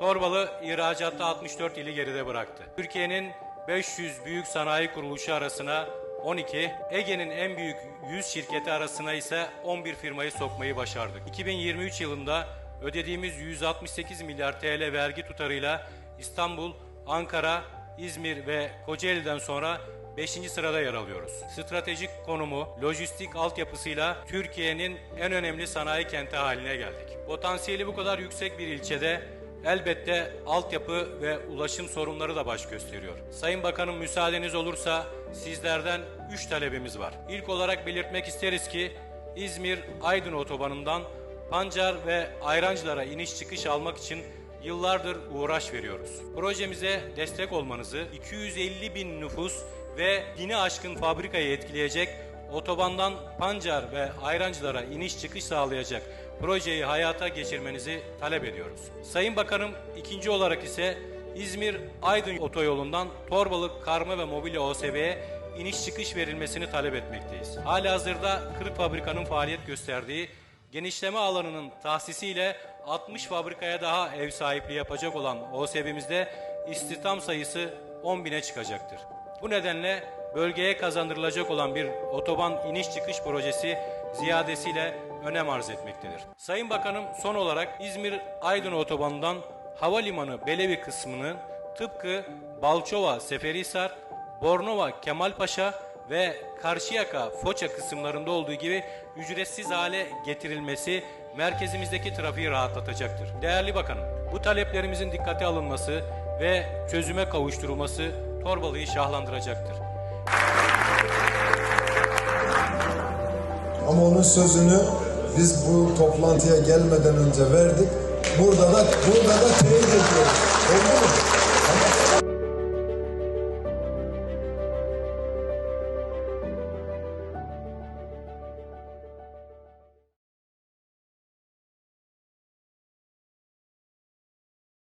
Torbalı ihracatta 64 ili geride bıraktı. Türkiye'nin 500 büyük sanayi kuruluşu arasına 12, Ege'nin en büyük 100 şirketi arasına ise 11 firmayı sokmayı başardık. 2023 yılında ödediğimiz 168 milyar TL vergi tutarıyla İstanbul, Ankara, İzmir ve Kocaeli'den sonra 5. sırada yer alıyoruz. Stratejik konumu, lojistik altyapısıyla Türkiye'nin en önemli sanayi kenti haline geldik. Potansiyeli bu kadar yüksek bir ilçede elbette altyapı ve ulaşım sorunları da baş gösteriyor. Sayın Bakanım müsaadeniz olursa sizlerden 3 talebimiz var. İlk olarak belirtmek isteriz ki İzmir-Aydın otobanından Pancar ve Ayrancılara iniş çıkış almak için yıllardır uğraş veriyoruz. Projemize destek olmanızı 250 bin nüfus ve dini aşkın fabrikayı etkileyecek otobandan Pancar ve Ayrancılara iniş çıkış sağlayacak projeyi hayata geçirmenizi talep ediyoruz. Sayın Bakanım ikinci olarak ise İzmir-Aydın otoyolundan Torbalık Karma ve Mobilya OSB'ye iniş çıkış verilmesini talep etmekteyiz. Halihazırda 40 fabrikanın faaliyet gösterdiği genişleme alanının tahsisiyle 60 fabrikaya daha ev sahipliği yapacak olan OSB'mizde istihdam sayısı 10 bine çıkacaktır. Bu nedenle bölgeye kazandırılacak olan bir otoban iniş çıkış projesi ziyadesiyle önem arz etmektedir. Sayın Bakanım son olarak İzmir-Aydın otobanından havalimanı Belevi kısmının tıpkı Balçova Seferihisar, Bornova Kemalpaşa ve Karşıyaka Foça kısımlarında olduğu gibi ücretsiz hale getirilmesi merkezimizdeki trafiği rahatlatacaktır. Değerli Bakanım, bu taleplerimizin dikkate alınması ve çözüme kavuşturulması Torbalı'yı şahlandıracaktır. Ama onun sözünü biz bu toplantıya gelmeden önce verdik. Burada da burada da teyit ediyoruz. Oldu mu? Tamam.